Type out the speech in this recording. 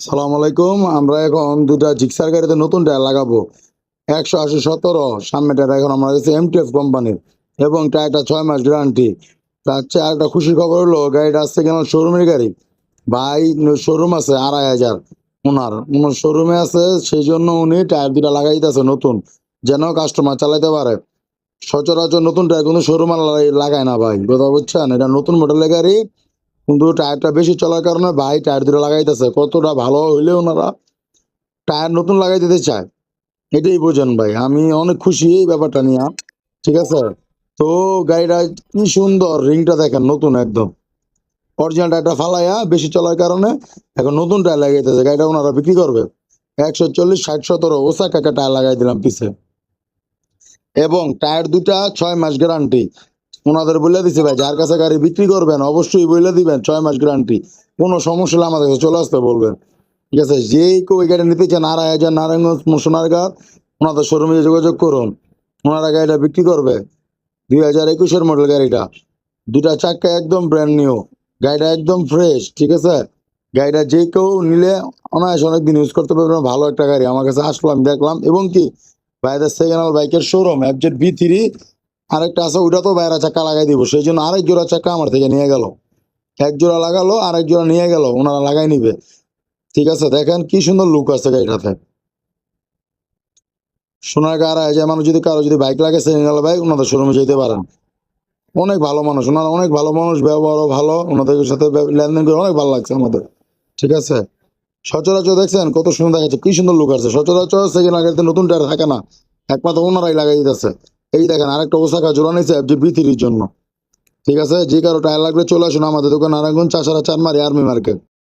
সালাম আলাইকুম, আমরা এখন দুটা জিক্সার গাড়িতে নতুন টায়ার লাগাবো। একশো আশি সতেরো, সামনে টায়ার এখন আমরা এম এমটিএফ কোম্পানির এবং টায়ারটা ছয় মাস গ্যারান্টি তার চেয়ে আরেকটা খুশির খবর হলো, গাড়িটা আসছে কেন শোরুমের গাড়ি? ভাই শোরুম আছে, আড়াই হাজার। ওনার ওনার শোরুমে আছে, সেই জন্য উনি টায়ার দুটা লাগাই দিতেছে নতুন, যেন কাস্টমার চালাইতে পারে। সচরাচর নতুন টায়ার কিন্তু শোরুম লাগায় না ভাই, কথা বুঝছেন? এটা নতুন মডেলের গাড়ি কিন্তু টায়ারটা বেশি চলার কারণে ভাই টায়ার দুটো লাগাইতেছে। কতটা ভালো হইলে ওনারা টায়ার নতুন লাগাই দিতে চায়। এটাই বোঝেন ভাই, আমি অনেক খুশি এই ব্যাপারটা নিয়ে। ঠিক আছে? তো গাড়িটা কি সুন্দর, রিংটা দেখেন নতুন একদম। অরিজিনাল টায়ারটা ফালাইয়া বেশি চলার কারণে এখন নতুন টায়ার লাগাইতেছে। গাড়িটা ওনারা বিক্রি করবে। একশো চল্লিশ, ষাট, সতেরো ওসা টায়ার লাগাই দিলাম পিছে। এবং টায়ার দুটা ছয় মাস গ্যারান্টি। ওনাদের বলে দিছে, ভাই, যার কাছে গাড়ি বিক্রি করবেন, অবশ্যই বলে দিবেন, ছয় মাস গ্যারান্টি কোনো সমস্যা হলে আমাদের কাছে চলে আসতে বলবেন। ঠিক আছে? যেই কেউ এই গাড়ি নিতে চান আড়াই হাজার নারায়ণগঞ্জ সোনারগাঁ ওনাদের শোরুমে যোগাযোগ করুন। ওনারা গাড়িটা বিক্রি করবে। দুই হাজার একুশের মডেল গাড়িটা। দুটা চাক্কা একদম ব্র্যান্ড নিউ গাড়িটা একদম ফ্রেশ ঠিক আছে? গাড়িটা যে কেউ নিলে অনায়াসে অনেকদিন ইউজ করতে পারবেন ভালো একটা গাড়ি। আমার কাছে আসলাম দেখলাম। এবং কি? ভাইদের সেকেন্ড হ্যান্ড বাইকের শোরুম এফজেড বি থ্রি আরেকটা আছে ওটা তো বাইরা চাকা লাগাই দিব। সেই জন্য আরেক জোড়া চাকা আমার থেকে নিয়ে গেল। এক জোড়া লাগালো, আরেক জোড়া নিয়ে গেল, ওনারা লাগাই নিবে। ঠিক আছে, দেখেন কি সুন্দর লুক আছে গাড়িটাতে সোনার গাড়া যে মানুষ যদি কারও যদি বাইক লাগে সেকেন্ড বাইক ওনাদের শোরুমে যেতে পারেন। অনেক ভালো মানুষ, ওনারা অনেক ভালো মানুষ, ব্যবহারও ভালো, ওনাদের সাথে লেনদেন করে অনেক ভালো লাগছে আমাদের। ঠিক আছে? সচরাচর দেখছেন কত সুন্দর দেখাচ্ছে, কি সুন্দর লুক আছে। সচরাচর সেকেন্ড নতুন টায়ার থাকে না, একমাত্র ওনারাই লাগাই দিতেছে। এই দেখেন, আরেকটা ওসাকা জোড়া নিয়েছে এফজি বি থ্রির জন্য। ঠিক আছে? যে কারও টায়ার লাগলে চলে আসুন আমাদের দোকান নারায়ণগঞ্জ চাষারা চারমারি আর্মি মার্কেট।